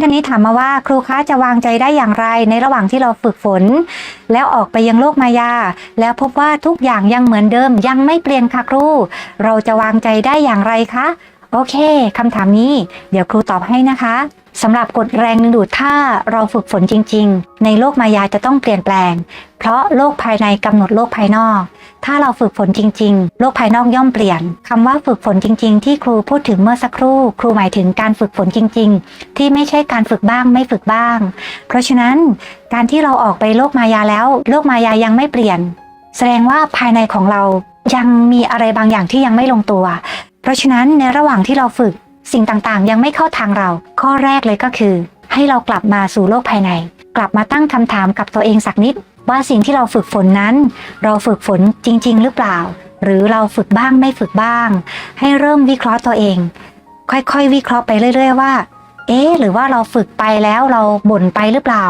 ท่านนี้ถามมาว่าครูคะจะวางใจได้อย่างไร ในระหว่างที่เราฝึกฝน แล้วออกไปยังโลกมายา แล้วพบว่าทุกอย่างยังเหมือนเดิมยังไม่เปลี่ยนค่ะครู เราจะวางใจได้อย่างไรคะโอเคคำถามนี้เดี๋ยวครูตอบให้นะคะสำหรับกฎแรงดึงดูดถ้าเราฝึกฝนจริง ๆ ในโลกมายาจะต้องเปลี่ยนแปลง เพราะโลกภายในกำหนดโลกภายนอก ถ้าเราฝึกฝนจริง ๆ โลกภายนอกย่อมเปลี่ยนคำว่าฝึกฝนจริง ๆ ที่ครูพูดถึงเมื่อสักครู่ ครูหมายถึงการฝึกฝนจริง ๆ ที่ไม่ใช่การฝึกบ้างไม่ฝึกบ้าง เพราะฉะนั้นการที่เราออกไปโลกมายาแล้ว โลกมายายังไม่เปลี่ยน แสดงว่าภายในของเรายังมีอะไรบางอย่างที่ยังไม่ลงตัว เพราะฉะนั้นในระหว่างที่เราฝึกสิ่งต่างๆ ยังไม่เข้าทางเรา ข้อแรกเลยก็คือ ให้เรากลับมาสู่โลกภายใน กลับมาตั้งคำถามกับตัวเองสักนิด ว่าสิ่งที่เราฝึกฝนนั้น เราฝึกฝนจริง ๆ หรือเปล่า หรือเราฝึกบ้างไม่ฝึกบ้าง ให้เริ่มวิเคราะห์ตัวเอง ค่อยๆ วิเคราะห์ไปเรื่อย ๆ ว่าเอ๊หรือว่าเราฝึกไปแล้วเราบ่นไปหรือเปล่า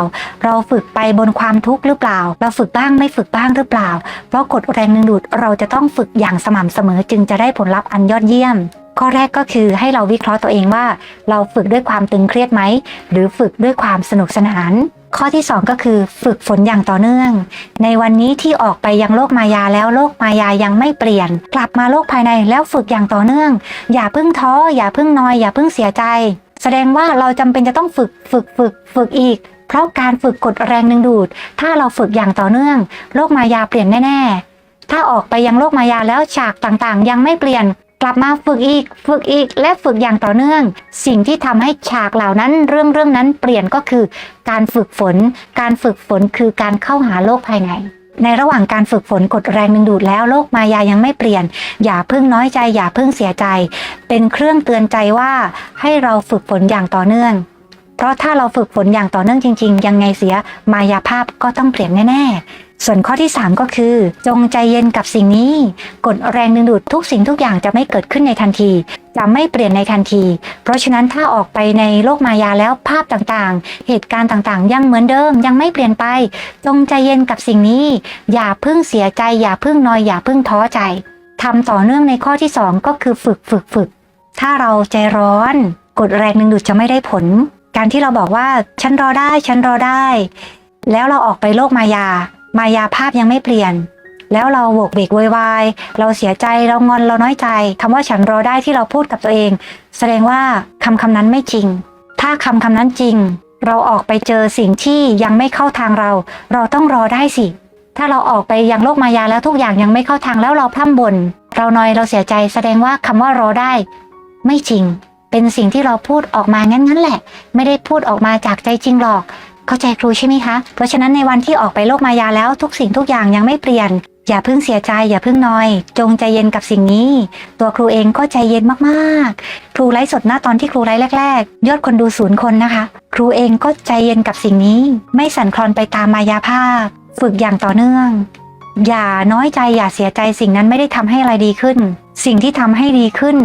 เราฝึกไปบนความทุกข์หรือเปล่า เราฝึกบ้างไม่ฝึกบ้างหรือเปล่า เพราะกฎแรงดึงดูดเราจะต้องฝึกอย่างสม่ำเสมอจึงจะได้ผลลัพธ์อันยอดเยี่ยม ข้อแรกก็คือให้เราวิเคราะห์ตัวเองว่า เราฝึกด้วยความตึงเครียดไหม หรือฝึกด้วยความสนุกสนาน ข้อที่ 2 ก็คือฝึกฝนอย่างต่อเนื่อง ในวันนี้ที่ออกไปยังโลกมายาแล้วโลกมายายังไม่เปลี่ยน กลับมาโลกภายในแล้วฝึกอย่างต่อเนื่อง อย่าเพิ่งท้ออย่าเพิ่งนอยอย่าเพิ่งเสียใจ แสดงว่าเราจำเป็นจะต้องฝึกฝึกฝึกฝึกอีก เพราะการฝึกกดแรงดึงดูด ถ้าเราฝึกอย่างต่อเนื่อง โลกมายาเปลี่ยนแน่ ๆ ถ้าออกไปยังโลกมายาแล้วฉากต่างๆ ยังไม่เปลี่ยน กลับมาฝึกอีก ฝึกอีก และฝึกอย่างต่อเนื่อง สิ่งที่ทำให้ฉากเหล่านั้นเรื่องเรื่องนั้นเปลี่ยนก็คือการฝึกฝน การฝึกฝนคือการเข้าหาโลกภายใน ในระหว่างการฝึกฝนกดแรงดึงดูดแล้วโลกมายายังไม่เปลี่ยน อย่าเพิ่งน้อยใจ อย่าเพิ่งเสียใจ เป็นเครื่องเตือนใจว่าให้เราฝึกฝนอย่างต่อเนื่อง เพราะถ้าเราฝึกฝนอย่างต่อเนื่องจริง ๆ ยังไงเสียมายาภาพก็ต้องเปลี่ยนแน่ๆ ส่วนข้อที่ 3 ก็คือ จงใจเย็นกับสิ่งนี้กดแรงดึงดูดทุกสิ่งทุกอย่างจะไม่เกิดขึ้นในทันที จะไม่เปลี่ยนในทันที เพราะฉะนั้นถ้าออกไปในโลกมายาแล้วภาพต่างๆ เหตุการณ์ต่างๆ ยังเหมือนเดิมยังไม่เปลี่ยนไป จงใจเย็นกับสิ่งนี้ อย่าเพิ่งเสียใจ อย่าเพิ่งนอยอย่าเพิ่งท้อใจทำต่อเนื่องในข้อที่ 2 ก็คือฝึกฝึกฝึก ถ้าเราใจร้อน กดแรงดึงดูดจะไม่ได้ผล การที่เราบอกว่าฉันรอได้ฉันรอได้ แล้วเราออกไปโลกมายา มายาภาพยังไม่เปลี่ยน แล้วเราโวกเวกโวยวายเราเสียใจเรางอนเราน้อยใจคำว่าฉันรอได้ที่เราพูดกับตัวเอง แสดงว่าคำคำนั้นไม่จริง ถ้าคำคำนั้นจริง เราออกไปเจอสิ่งที่ยังไม่เข้าทางเรา เราต้องรอได้สิ ถ้าเราออกไปยังโลกมายาแล้วทุกอย่างยังไม่เข้าทางแล้วเราพร่ำบ่นเรานอยเราเสียใจ แสดงว่าคำว่ารอได้ ไม่จริง เป็นสิ่งที่เราพูดออกมางั้นงั้นแหละ ไม่ได้พูดออกมาจากใจจริงหรอก เข้าใจครูใช่ไหมคะ เพราะฉะนั้นในวันที่ออกไปโลกมายาแล้วทุกสิ่งทุกอย่างยังไม่เปลี่ยน อย่าเพิ่งเสียใจ อย่าเพิ่งนอย จงใจเย็นกับสิ่งนี้ ตัวครูเองก็ใจเย็นมากๆ ครูไลฟ์สดหน้าตอนที่ครูไลฟ์แรก ๆ ยอดคนดูศูนย์คนนะคะ ครูเองก็ใจเย็นกับสิ่งนี้ ไม่สั่นคลอนไปตามมายาภาพ ฝึกอย่างต่อเนื่อง อย่าน้อยใจอย่าเสียใจสิ่งนั้นไม่ได้ทำให้อะไรดีขึ้น สิ่งที่ทำให้ดีขึ้น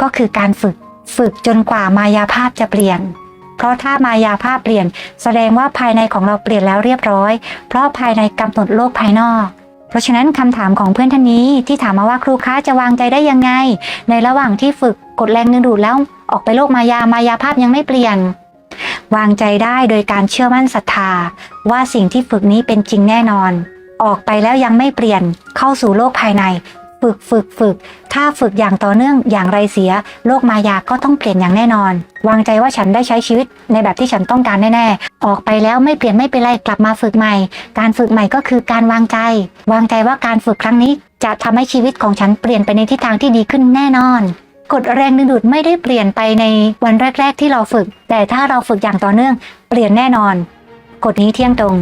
ก็คือการฝึก ฝึกจนกว่ามายาภาพจะเปลี่ยน เพราะถ้ามายาภาพเปลี่ยน แสดงว่าภายในของเราเปลี่ยนแล้วเรียบร้อย เพราะภายในกำหนดโลกภายนอก เพราะฉะนั้นคำถามของเพื่อนท่านนี้ที่ถามมาว่าครูคะจะวางใจได้ยังไง ในระหว่างที่ฝึกกดแรงดึงดูดแล้วออกไปโลกมายามายาภาพยังไม่เปลี่ยน วางใจได้โดยการเชื่อมั่นศรัทธา ว่าสิ่งที่ฝึกนี้เป็นจริงแน่นอน ออกไปแล้วยังไม่เปลี่ยนเข้าสู่โลกภายใน ฝึกฝึกฝึก ถ้าฝึกอย่างต่อเนื่องอย่างไรเสีย โลกมายาก็ต้องเปลี่ยนอย่างแน่นอน วางใจว่าฉันได้ใช้ชีวิตในแบบที่ฉันต้องการแน่ๆ ออกไปแล้วไม่เปลี่ยนไม่เป็นไรกลับมาฝึกใหม่ การฝึกใหม่ก็คือการวางใจ วางใจว่าการฝึกครั้งนี้ จะทำให้ชีวิตของฉันเปลี่ยนไปในทิศทางที่ดีขึ้นแน่นอนกฎแรงดึงดูดไม่ได้เปลี่ยนไปในวันแรก ๆ ที่เราฝึก แต่ถ้าเราฝึกอย่างต่อเนื่อง เปลี่ยนแน่นอน กฎนี้เที่ยงตรง